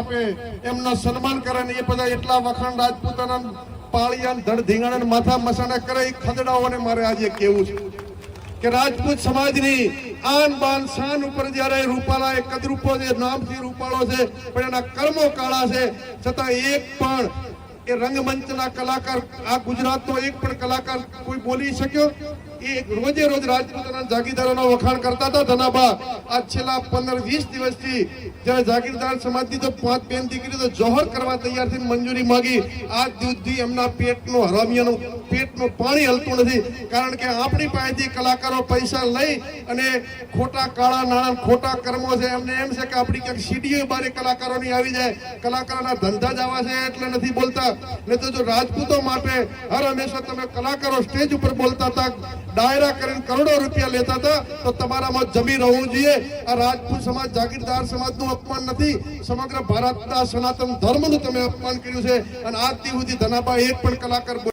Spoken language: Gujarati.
આપે એમના સન્માન કરે એ બધા એટલા વખાણ રાજપૂતાના પાળિયા ધડ ધીંગાણા માથા મસાણા કરે એ ખદડાઓને મારે આજે કેવું છે કે રાજપૂત સમાજની આન બાન શાન ઉપર જ્યારે રૂપાલા એ કદરૂપો છે નામથી રૂપાળો છે, પણ એના કર્મો કાળા છે, છતાં એક પણ એ રંગમંચના કલાકાર, આ ગુજરાતનો એક પણ કલાકાર કોઈ બોલી શક્યો? રોજે રોજ રાજપૂતોના જાગીરદારોના વખાણ કરતા હતા ધનાબા આ છેલ્લા પંદર વીસ દિવસથી જ્યારે જાગીરદાર સમાજની તો પાંચ બેન દીકરી તો જોહર કરવા તૈયાર થઈને મંજૂરી માગી આજ દૂધથી એમના પેટનો હરામિયાનું પેટનું પાણી હલતું નથી. કારણ કે આપણી પાસેથી કલાકારો પૈસા લઈ અને ખોટા કાળા નાણાં, ખોટા કર્મો છે, એમને એમ છે કે આપણી ક્યાંક સીડીઓ બારે કલાકારોની આવી જાય. કલાકારોના ધંધા જ આવા છે એટલે નથી બોલતા. નહીં તો જો રાજપૂતો માટે હર હંમેશા તમે કલાકારો સ્ટેજ ઉપર બોલતા હતા ડાયરા કરીને કરોડો રૂપિયા લેતા હતા, તો તમારામાં જમી રહેવું જોઈએ. આ રાજપૂત સમાજ, જાગીરદાર સમાજનું અપમાન નથી. સમગ્ર ભારતના સનાતન ધર્મનું તમે અપમાન કર્યું છે. અને આજ સુધી ધનાબા એક પણ કલાકાર